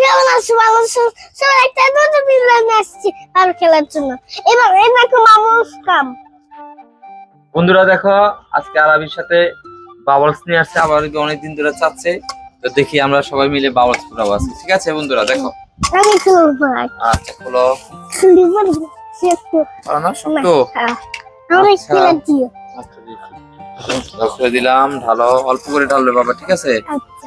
কেমন আছো ভালো সবাই একটা ভিডিও নিয়ে আসছি আর খেলার জন্য। এবার এই দেখো মামুস কাম বন্ধুরা দেখো আজকে আরবির সাথে বাবলস নিয়ে আসছে আবার অনেকদিন ধরে চাচ্ছে। তো দেখি আমরা সবাই মিলে বাবলস ফুটাবো আজকে ঠিক আছে বন্ধুরা? দেখো। আমি খেলব না আচ্ছা খোলো। খেলব না পারো না হ্যাঁ আমরা আচ্ছা। খেলার দিও। আচ্ছা দিলাম ঢালো অল্প করে ঢালবে বাবা ঠিক আছে? আচ্ছা।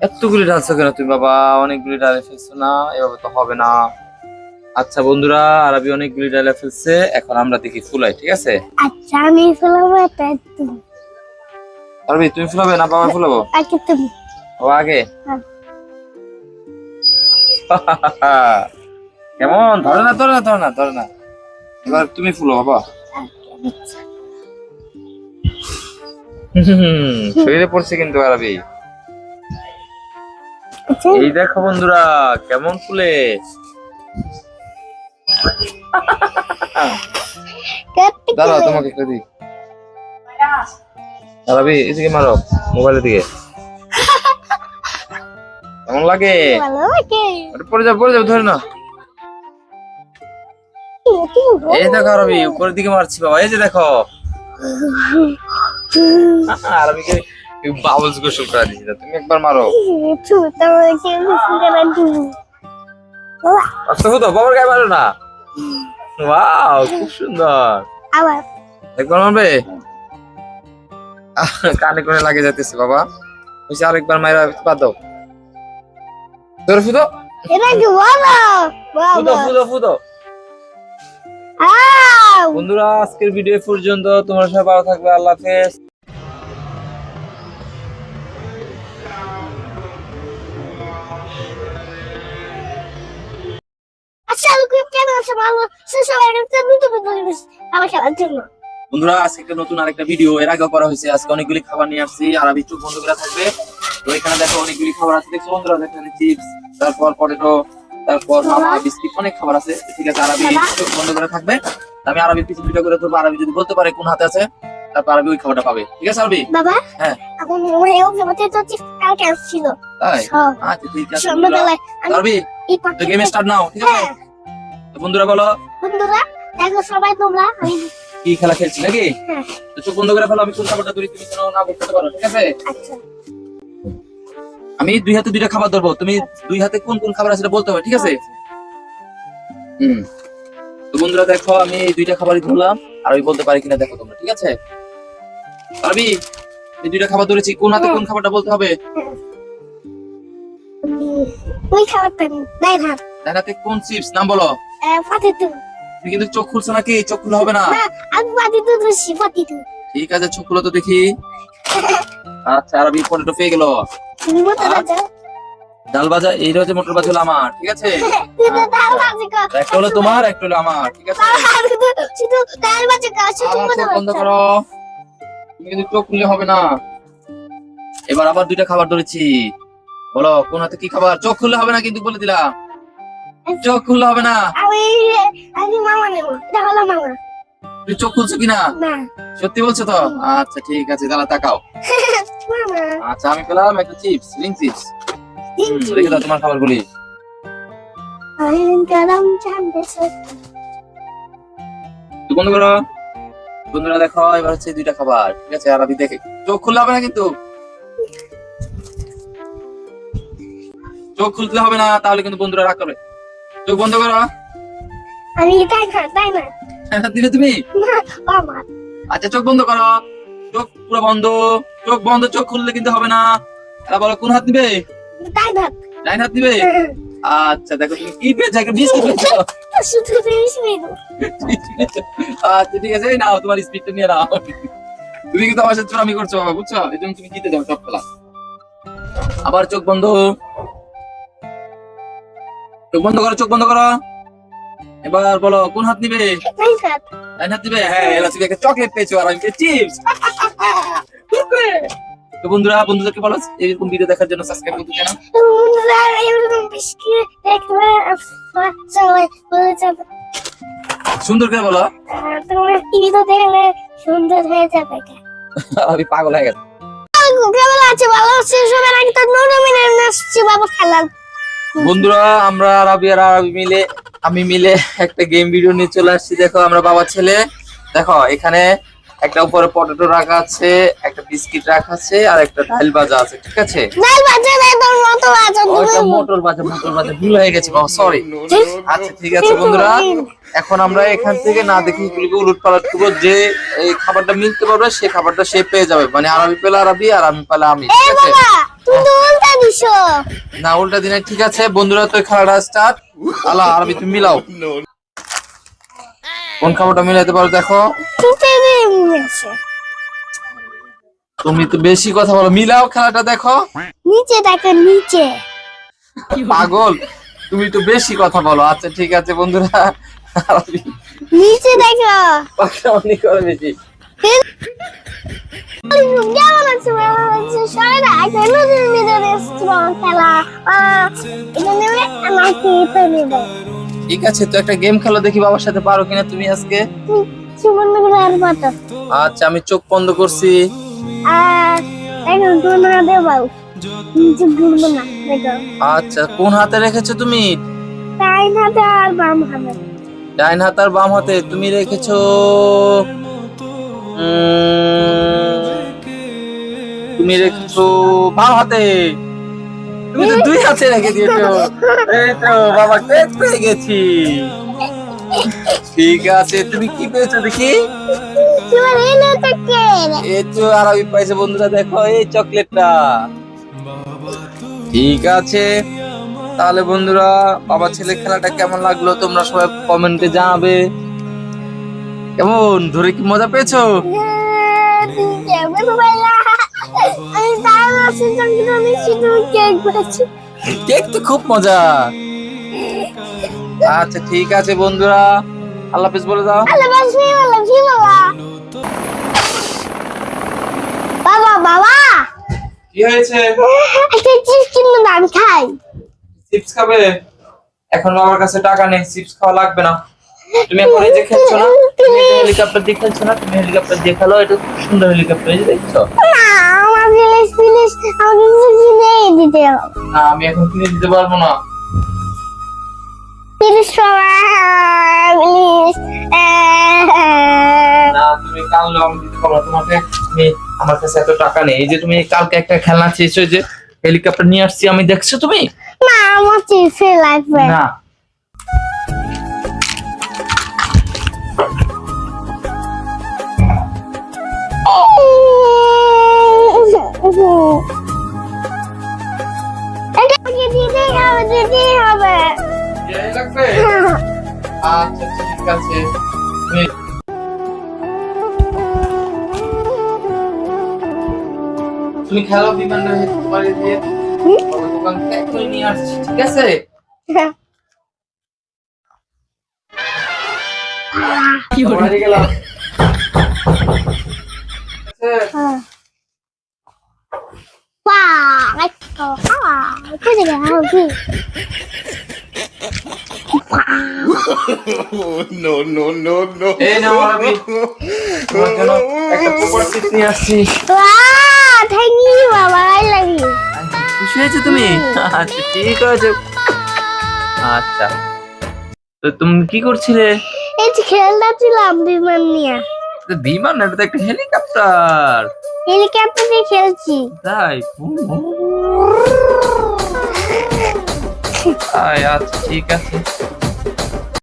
এতগুলি ঢালছো কেন তুমি? বাবা অনেকগুলি ঢালে ফেলছো না এভাবে তো হবে না। আচ্ছা বন্ধুরা আরবি অনেকগুলি ঢালে ফেলছে এখন আমরা দেখি ফুলাই ঠিক আছে? আচ্ছা আমি তুমি আরবি তুমি ফুলাবে না বাবা? ফুলাবো। আগে তুমি। ও আগে? হ্যাঁ। কেমন? ধরে না ধরে না ধরে না ধরে না। এবার তুমি ফুলো বাবা। আচ্ছা হুম, শরীরে পড়ছে কিন্তু আরবি। আচ্ছা। এই দেখো বন্ধুরা কেমন ফুলে? দাঁড়াও তোমাকে একটু দিই। আরবি এদিকে মারো মোবাইলের দিকে। কেমন লাগে? পড়ে যাও পড়ে যাও ধরে না এই দেখো আরবি উপরের দিকে মারছি বাবা এই যে দেখো। আরবিকে বাবলস গোসল করে দিছি তুমি একবার মারো। হতো বাবার গায়ে মারো না। ওয়াও খুব সুন্দর। আবার একবার মারবে? কানে কোনে লাগে যাইতেছে বাবা। আরেকবার মাইরা দাও। তোর ফুদো এটা কি বলো ফুদো ফুদো ফুদো বন্ধুরা আজকের ভিডিও পর্যন্ত। তোমরা সবাই ভালো থাকবে আল্লাহ হাফেজ। কেন আছে? ভালো সবাই একটা নতুন আমার জন্য। বন্ধুরা আজকে একটা নতুন আরেকটা ভিডিও এর আগে করা হয়েছে। আজকে অনেকগুলি খাবার নিয়ে আসছি আর আমি চোখ বন্ধ করে থাকবে। তো এখানে দেখো অনেকগুলি খাবার আছে। দেখছ বন্ধুরা এখানে চিপস তারপর পটেটো তারপর মামা বিস্কিট অনেক খাবার আছে। ঠিক আছে আরবি চোখ বন্ধ করে থাকবে। আমি আরবি পিছু ভিডিও করে ধরবো আরবি যদি বলতে পারে কোন হাতে আছে তারপর আরবি ওই খাবারটা পাবে। ঠিক আছে আরবি? বাবা হ্যাঁ। এখন ওকে তো কালকে আসছিল। তাই? আচ্ছা ঠিক আছে আরবি তো পাখি গেম স্টার্ট নাও ঠিক আছে? হ্যাঁ। তো বন্ধুরা বলো। বন্ধুরা দেখো সবাই তোমরা আমি কি খেলা খেলছি নাকি? হ্যাঁ। তো চোখ বন্ধ করে ফেলো আমি কোন খাবারটা ধরি তুমি না বলতে পারো ঠিক আছে? আচ্ছা। আমি দুই হাতে দুইটা খাবার ধরবো তুমি দুই হাতে কোন কোন খাবার আছে সেটা বলতে হবে ঠিক আছে? হুম। তো বন্ধুরা দেখো আমি দুইটা খাবারই ধরলাম আর আমি বলতে পারি কিনা দেখো তোমরা ঠিক আছে? পারবি? এই দুইটা খাবার ধরেছি কোন হাতে কোন খাবারটা বলতে হবে? ওই খাবারটা নাই ডান কোন চিপস? নাম বলো। তুমি কিন্তু চোখ খুলছো নাকি? চোখ খুলে হবে না? আমি ধরছি ঠিক আছে চোখ খুলো তো দেখি। আচ্ছা আর আমি পেয়ে গেল। তুমি মতো? বাজা ডাল ভাজা এই হচ্ছে মোটর ভাজা হলো আমার ঠিক আছে? বাজে একটা হলো তোমার একটা হলো আমার ঠিক আছে? শুধু ডাল বাজে শুধু আবার বন্ধ করো। তুমি কিন্তু চোখ খুললে হবে না। এবার আবার দুইটা খাবার ধরেছি। বলো কোন হাতে কি খাবার? চোখ খুললে হবে না কিন্তু বলে দিলাম। চোখ খুললে হবে না। তুমি চোখ খুলছো কিনা? সত্যি বলছো তো? আচ্ছা ঠিক আছে তাহলে তাকাও। আচ্ছা আমি পেলাম একটা চিপস রিং চিপস। রেখে দাও তোমার খাবারগুলি। আমি গরম চান্দেছে তো বন্ধ করো বন্ধুরা দেখো এবার হচ্ছে দুইটা খাবার ঠিক আছে? আর আমি দেখে চোখ খুললে হবে না কিন্তু? চোখ খুলতে হবে না তাহলে কিন্তু বন্ধুরা রাগ করবে। চোখ বন্ধ করো। আমি তাই না তাই না? দিলে তুমি? আচ্ছা চোখ বন্ধ করো। চোখ পুরো বন্ধ। চোখ বন্ধ চোখ খুললে কিন্তু হবে না। এরা বলো কোন হাত নিবে? তাই না ডাইন হাত নিবে? আচ্ছা দেখো তুমি কি পেয়েছ? একটা বিস্কুট পেয়েছ? শুধু আচ্ছা ঠিক আছে নাও তোমার স্পিডটা নিয়ে নাও। তুমি কিন্তু আমার সাথে চুরামি করছ বাবা বুঝছ? এই জন্য তুমি জিতে যাও সব খেলা। আবার চোখ বন্ধ। চোখ বন্ধ করো চোখ বন্ধ করো। এবার বলো কোন হাত নিবে? তাই না ডাইন হাত নিবে? হ্যাঁ তুমি একটা চকলেট পেয়েছ আর আমি চিপস। তো বন্ধুরা বন্ধুদেরকে বলো এরকম ভিডিও দেখার জন্য সাবস্ক্রাইব করতে জানো বন্ধুরা এরকম বিস্কিট দেখবে সবাই বলে যাবে। সুন্দর করে বলো। তোমরা টিভি দেখলে সুন্দর হয়ে যাবে আমি পাগল হয়ে গেছে কেমন আছে? ভালো আছে? সবার আগে তো বাবা খেলার বন্ধুরা, আমরা আরবি আর আরবি মিলে, আমি মিলে একটা গেম ভিডিও নিয়ে চলে আসছি। দেখো, আমরা বাবা ছেলে। দেখো, এখানে একটা উপরে পটেটো রাখা আছে একটা বিস্কিট রাখা আছে আর একটা ডাল ভাজা আছে ঠিক আছে? ডাল বাজে না তোর মতো বাজে ওইটা মোটর বাজা মোটর বাজা ভুল হয়ে গেছে বাবা সরি আচ্ছা ঠিক আছে বন্ধুরা। এখন আমরা এখান থেকে না দেখি এগুলিকে উলট পালট করব যে এই খাবারটা মিলতে পারবে সে খাবারটা সে পেয়ে যাবে। মানে আরবি পেলে আরবি আর আমি পেলে আমি ঠিক আছে? বাবা তুই তো উল্টা দিছো। না উল্টা দিনে ঠিক আছে বন্ধুরা তো এই খেলাটা স্টার্ট আল্লাহ আরবি তুমি মিলাও। কোন খাবারটা মিলাতে পারো দেখো। তুমি তো বেশি কথা বলো মিলাও খেলাটা দেখো। নিচে দেখো নিচে। পাগল তুমি তো বেশি কথা বলো। আচ্ছা ঠিক আছে বন্ধুরা। নিচে দেখো। পাকামানি করে বেশি। খেলা। ঠিক আছে তো একটা গেম খেলো দেখি বাবার সাথে পারো কিনা তুমি আজকে। আচ্ছা আমি চোখ বন্ধ করছি। আচ্ছা কোন হাতে রেখেছো তুমি? তাই হাতে আর বাম হাতে। ডাইন হাত আর বাম হাতে তুমি রেখেছো তুমি রেখেছো বাম হাতে। তুমি তো দুই হাতে রেখে দিয়েছ। এই তো। বাবা কেক পেয়ে গেছি। ঠিক আছে তুমি কি পেয়েছ দেখি? এই তো আর আমি পাইছে বন্ধুরা দেখো এই চকলেটটা। ঠিক আছে। তাহলে বন্ধুরা বাবা ছেলে খেলাটা কেমন লাগল তোমরা সবাই কমেন্টে জানাবে। কেমন? ধরে কি মজা পেয়েছ? আমি আমি শুধু কেক পাচ্ছি কেক তো খুব মজা। আচ্ছা ঠিক আছে বন্ধুরা। আল্লাহ হাফেজ বলে দাও। আল্লাহ বাসমি আল্লাহ বাবা। বাবা কি হয়েছে? একটা চিজ কিনে দাম খাই। চিপস খাবে? এখন বাবার কাছে টাকা নেই চিপস খাওয়া লাগবে না। তুমি এখন এই যে খেলছো না তুমি হেলিকপ্টার দিয়ে খেলছো না তুমি হেলিকপ্টার দিয়ে খেলো এটা খুব সুন্দর হেলিকপ্টার এই যে দেখছ। জিনিস আমাকে কিছু কিনে দিতে না আমি এখন কিনে দিতে পারব না। প্লিজ না তুমি আমি দিতে পারব তোমাকে আমি আমার কাছে এত টাকা নেই। এই যে তুমি কালকে একটা খেলনা চেয়েছো যে হেলিকপ্টার নিয়ে আসছি আমি দেখছ তুমি? না আমার চিপসে লাগবে। না আচ্ছা ঠিক তুমি তুমি খেলো বিমানটা তোমার এই দিয়ে দোকান থেকে নিয়ে আসছি ঠিক আছে? বাড়ি গেলাম। ঠিক আছে? Wow, let's go. Wow, at that. Oh, no, no, no, no. এই নাও আমি তোমার জন্য একটা প্রপার সিট নিয়ে আসছি। Wow, thank you, Baba. I love খুশি হয়েছে তুমি? আচ্ছা ঠিক আছে। আচ্ছা। তো তুমি কি করছিলে? এই যে খেলনা ছিলাম বিমান নিয়ে। তো বিমান না, এটা একটা হেলিকপ্টার। হেলিকপ্টার দিয়ে খেলছি। তাই আয় আচ্ছা ঠিক আছে।